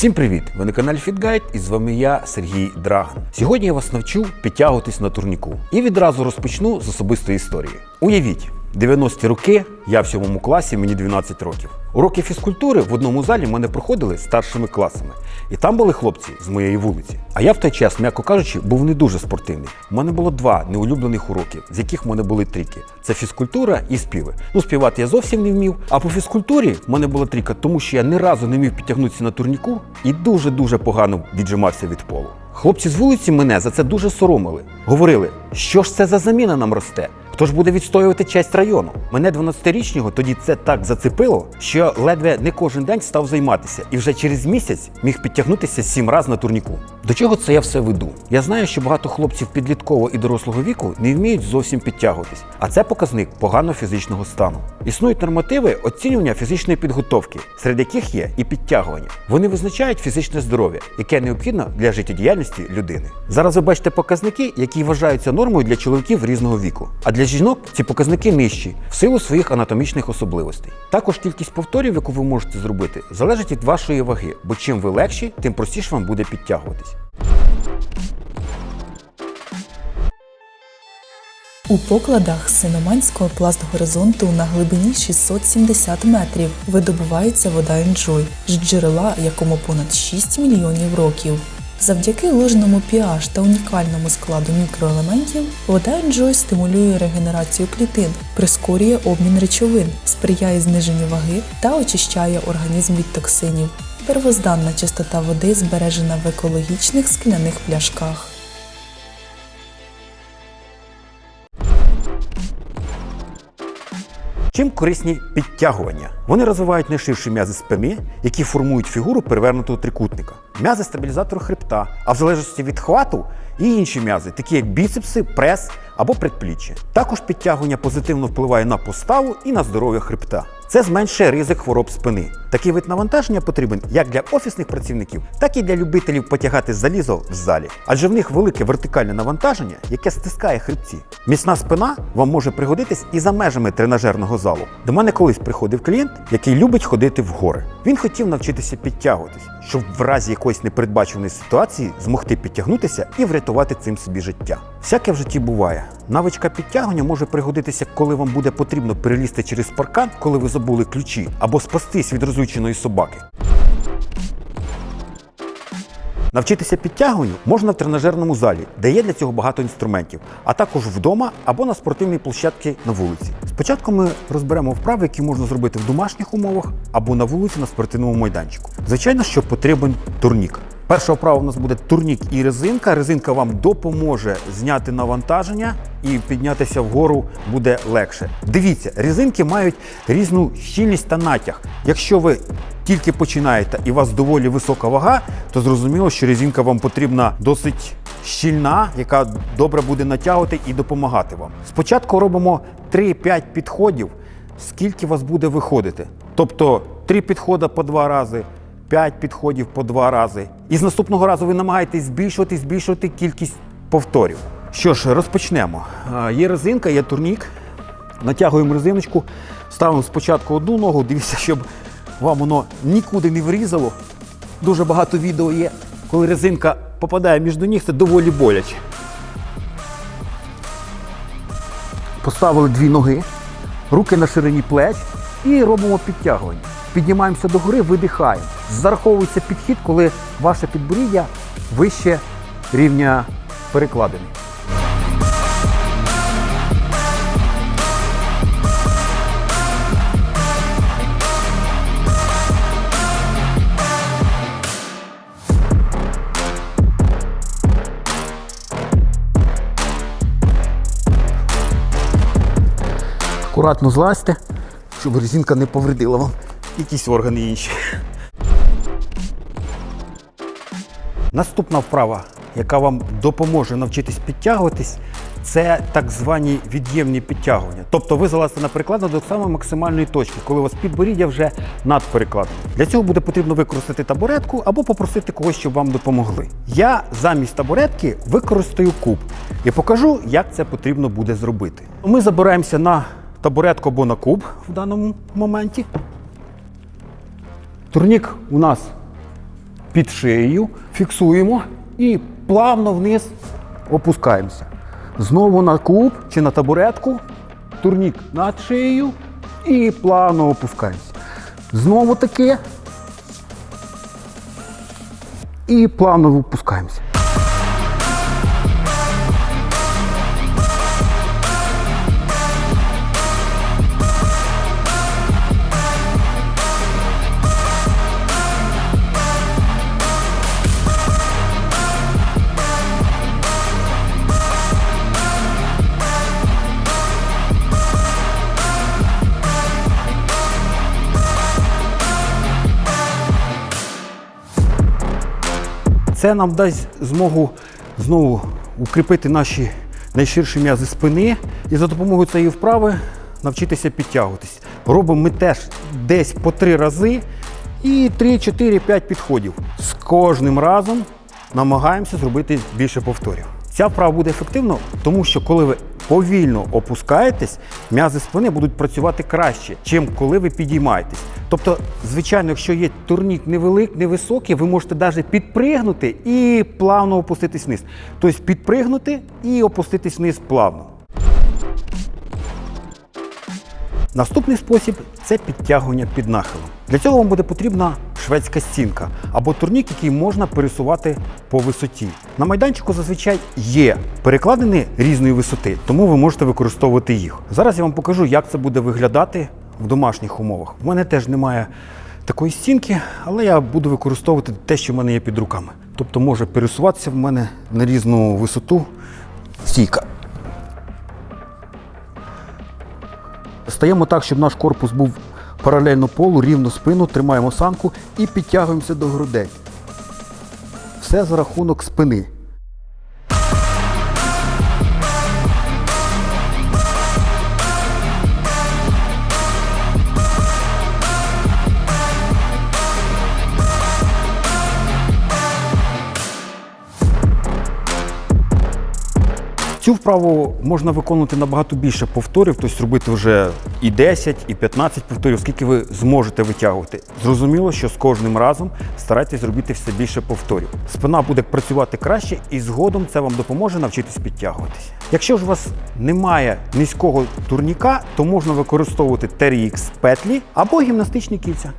Всім привіт! Ви на каналі FitGuide і з вами я, Сергій Драган. Сьогодні я вас навчу підтягуватись на турніку. І відразу розпочну з особистої історії. Уявіть, 90-ті роки, я в сьомому класі, мені 12 років. Уроки фізкультури в одному залі мене проходили старшими класами. І там були хлопці з моєї вулиці. А я в той час, м'яко кажучи, був не дуже спортивний. У мене було два неулюблених уроки, з яких в мене були тріки: це фізкультура і співи. Ну, співати я зовсім не вмів. А по фізкультурі в мене була тріка, тому що я ні разу не міг підтягнутися на турніку і дуже-дуже погано віджимався від полу. Хлопці з вулиці мене за це дуже соромили. Говорили, що ж це за заміна нам росте? Хто ж буде відстоювати честь району? Мене 12-річного тоді це так зацепило, що ледве не кожен день став займатися і вже через місяць міг підтягнутися сім разів на турніку. До чого це я все веду? Я знаю, що багато хлопців підліткового і дорослого віку не вміють зовсім підтягуватись, а це показник поганого фізичного стану. Існують нормативи оцінювання фізичної підготовки, серед яких є і підтягування. Вони визначають фізичне здоров'я, яке необхідно для життєдіяльності людини. Зараз ви бачите показники, які вважаються нормою для чоловіків різного віку. А для жінок ці показники нижчі в силу своїх анатомічних особливостей. Також кількість повторів, яку ви можете зробити, залежить від вашої ваги, бо чим ви легші, тим простіше вам буде підтягуватись. У покладах Синоманського пластгоризонту на глибині 670 метрів видобувається вода Енджой з джерела, якому понад 6 мільйонів років. Завдяки ложному pH та унікальному складу мікроелементів вода Enjoy стимулює регенерацію клітин, прискорює обмін речовин, сприяє зниженню ваги та очищає організм від токсинів. Первозданна чистота води збережена в екологічних скляних пляшках. Чим корисні підтягування? Вони розвивають найширші м'язи спини, які формують фігуру перевернутого трикутника, м'язи стабілізатору хребта, а в залежності від хвату і інші м'язи, такі як біцепси, прес або предпліччя. Також підтягування позитивно впливає на поставу і на здоров'я хребта. Це зменшує ризик хвороб спини. Такий вид навантаження потрібен як для офісних працівників, так і для любителів потягати залізо в залі, адже в них велике вертикальне навантаження, яке стискає хребці. Міцна спина вам може пригодитись і за межами тренажерного залу. До мене колись приходив клієнт, який любить ходити в гори. Він хотів навчитися підтягуватись, щоб в разі якоїсь непередбаченої ситуації змогти підтягнутися і врятувати цим собі життя. Всяке в житті буває. Навичка підтягування може пригодитися, коли вам буде потрібно перелізти через паркан, коли ви забули ключі, або спастись від розлюченої собаки. Навчитися підтягуванню можна в тренажерному залі, де є для цього багато інструментів, а також вдома або на спортивній площадці на вулиці. Спочатку ми розберемо вправи, які можна зробити в домашніх умовах або на вулиці на спортивному майданчику. Звичайно, що потрібен турнік. Перша вправа у нас буде турнік і резинка. Резинка вам допоможе зняти навантаження і піднятися вгору буде легше. Дивіться, резинки мають різну щільність та натяг. Якщо ви тільки починаєте і у вас доволі висока вага, то зрозуміло, що резинка вам потрібна досить щільна, яка добре буде натягувати і допомагати вам. Спочатку робимо 3-5 підходів, скільки вас буде виходити. Тобто 3 підходи по 2 рази. 5 підходів по два рази. І з наступного разу ви намагаєтесь збільшувати, збільшувати кількість повторів. Що ж, розпочнемо. Є резинка, є турнік. Натягуємо резиночку, ставимо спочатку одну ногу, дивіться, щоб вам воно нікуди не врізало. Дуже багато відео є, коли резинка попадає між ніг, це доволі боляче. Поставили дві ноги, руки на ширині плеч і робимо підтягування. Піднімаємося до гори, видихаємо. Зараховується підхід, коли ваше підборіддя вище рівня перекладини. Акуратно злазьте, щоб резинка не повредила вам якісь органи інші. Наступна вправа, яка вам допоможе навчитись підтягуватись, це так звані від'ємні підтягування. Тобто ви залазите на перекладину до самої максимальної точки, коли у вас підборіддя вже над перекладом. Для цього буде потрібно використати табуретку або попросити когось, щоб вам допомогли. Я замість табуретки використаю куб і покажу, як це потрібно буде зробити. Ми забираємося на табуретку або на куб в даному моменті. Турнік у нас під шиєю, фіксуємо і плавно вниз опускаємося. Знову на куб чи на табуретку, турнік над шиєю і плавно опускаємося. Знову таки. І плавно випускаємося. Це нам дасть змогу знову укріпити наші найширші м'язи спини і за допомогою цієї вправи навчитися підтягуватись. Робимо ми теж десь по три рази і 3, 4, 5 підходів. З кожним разом намагаємося зробити більше повторів. Ця вправа буде ефективно, тому що коли ви повільно опускаєтесь, м'язи спини будуть працювати краще, чим коли ви підіймаєтесь. Тобто, звичайно, якщо є турнік невелик, невисокий, ви можете навіть підпригнути і плавно опуститись вниз. Тобто підпригнути і опуститись вниз плавно. Наступний спосіб це підтягування під нахилом. Для цього вам буде потрібна шведська стінка або турнік, який можна пересувати по висоті. На майданчику зазвичай є перекладини різної висоти, тому ви можете використовувати їх. Зараз я вам покажу, як це буде виглядати в домашніх умовах. У мене теж немає такої стінки, але я буду використовувати те, що в мене є під руками. Тобто може пересуватися в мене на різну висоту стійка. Стаємо так, щоб наш корпус був паралельно полу, рівно спину, тримаємо осанку і підтягуємося до грудей. Все за рахунок спини. Цю вправу можна виконувати набагато більше повторів, тобто робити вже і 10, і 15 повторів, скільки ви зможете витягувати. Зрозуміло, що з кожним разом старайтесь зробити все більше повторів. Спина буде працювати краще, і згодом це вам допоможе навчитись підтягуватись. Якщо ж у вас немає низького турніка, то можна використовувати TRX петлі або гімнастичні кільця.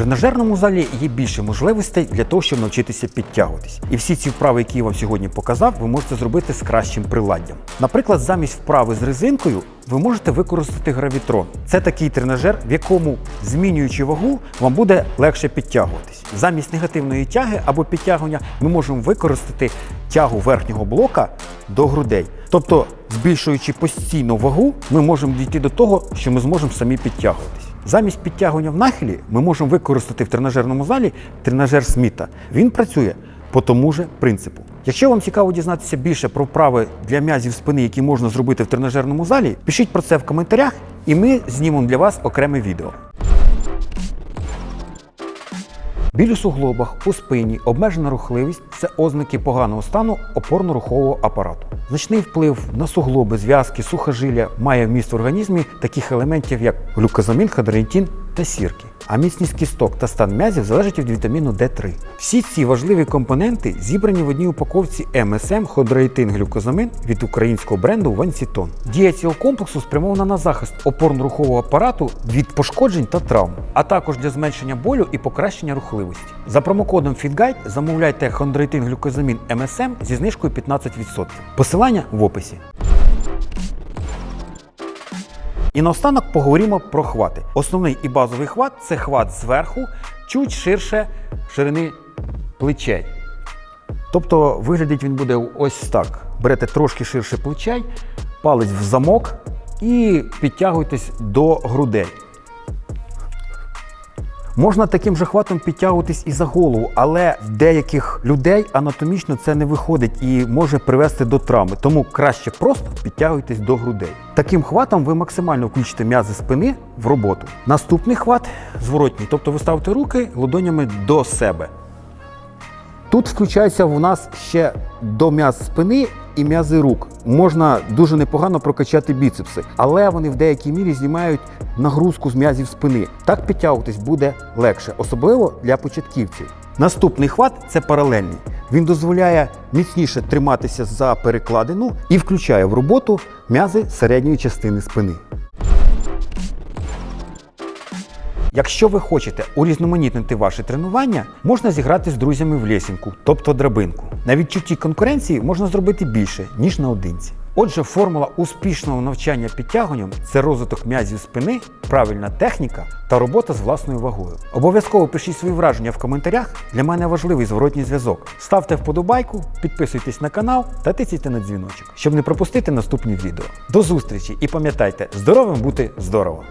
Тренажерному залі є більше можливостей для того, щоб навчитися підтягуватись. І всі ці вправи, які я вам сьогодні показав, ви можете зробити з кращим приладдям. Наприклад, замість вправи з резинкою ви можете використати гравітрон. Це такий тренажер, в якому, змінюючи вагу, вам буде легше підтягуватись. Замість негативної тяги або підтягування ми можемо використати тягу верхнього блока до грудей. Тобто, збільшуючи постійно вагу, ми можемо дійти до того, що ми зможемо самі підтягуватись. Замість підтягування в нахилі ми можемо використати в тренажерному залі тренажер Сміта. Він працює по тому же принципу. Якщо вам цікаво дізнатися більше про вправи для м'язів спини, які можна зробити в тренажерному залі, пишіть про це в коментарях, і ми знімемо для вас окреме відео. Біль у суглобах, у спині, обмежена рухливість це ознаки поганого стану опорно-рухового апарату. Значний вплив на суглоби, зв'язки, сухожилля має вміст в організмі таких елементів, як глюкозамін, ходрентін та сірки. А міцність кісток та стан м'язів залежить від вітаміну D3. Всі ці важливі компоненти зібрані в одній упаковці МСМ ходроїтин глюкозамин від українського бренду Вансітон. Дія цього комплексу спрямована на захист опорно-рухового апарату від пошкоджень та травм, а також для зменшення болю і покращення рухливості. За промокодом FitGuide замовляйте хондроїтин глюкозамін МСМ зі знижкою 15%. Посилання в описі. І наостанок поговоримо про хвати. Основний і базовий хват це хват зверху, чуть ширше ширини плечей. Тобто виглядить він буде ось так. Берете трошки ширше плечей, палець в замок і підтягуйтесь до грудей. Можна таким же хватом підтягуватись і за голову, але в деяких людей анатомічно це не виходить і може привести до травми. Тому краще просто підтягуйтесь до грудей. Таким хватом ви максимально включите м'язи спини в роботу. Наступний хват зворотній, тобто ви ставите руки ладонями до себе. Тут включається в нас ще до м'яз спини і м'язи рук. Можна дуже непогано прокачати біцепси, але вони в деякій мірі знімають нагрузку з м'язів спини. Так підтягуватись буде легше, особливо для початківців. Наступний хват це паралельний. Він дозволяє міцніше триматися за перекладину і включає в роботу м'язи середньої частини спини. Якщо ви хочете урізноманітнити ваше тренування, можна зіграти з друзями в лесінку, тобто драбинку. На відчутті конкуренції можна зробити більше, ніж наодинці. Отже, формула успішного навчання підтягуванням це розвиток м'язів спини, правильна техніка та робота з власною вагою. Обов'язково пишіть свої враження в коментарях. Для мене важливий зворотній зв'язок. Ставте вподобайку, підписуйтесь на канал та тицяйте на дзвіночок, щоб не пропустити наступні відео. До зустрічі і пам'ятайте, здоровим бути здорово!